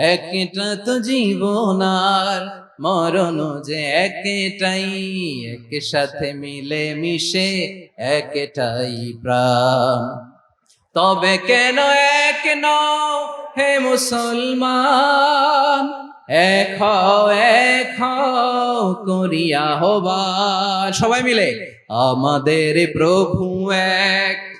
একটা তো জীবন আর মরণ যে একটাই এক সাথে মিলে মিশে একটাই প্রাণ। তবে কেন এক নও হে মুসলমান? এক এক করিয়া হবান সবাই মিলে? আমাদের প্রভু এক।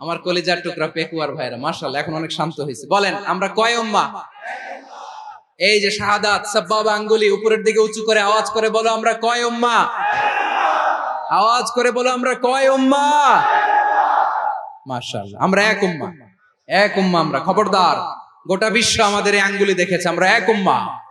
আমার কলেজার টুকরা পেকুয়ার ভাইরা মার্শাল এখন অনেক শান্ত হয়েছে। বলেন, আমরা কয় উম্মা? এই যে শাহাদাত, সাব্বাব আঙ্গুলি উপরের দিকে উঁচু করে আওয়াজ করে বলো আমরা কয় উম্মা? আওয়াজ করে বলো আমরা কয় উম্মা? মার্শাল্লাহ আমরা এক উম্মা। এক উম্মা আমরা, খবরদার। গোটা বিশ্ব আমাদের এই আঙ্গুলি দেখেছে, আমরা এক উম্মা।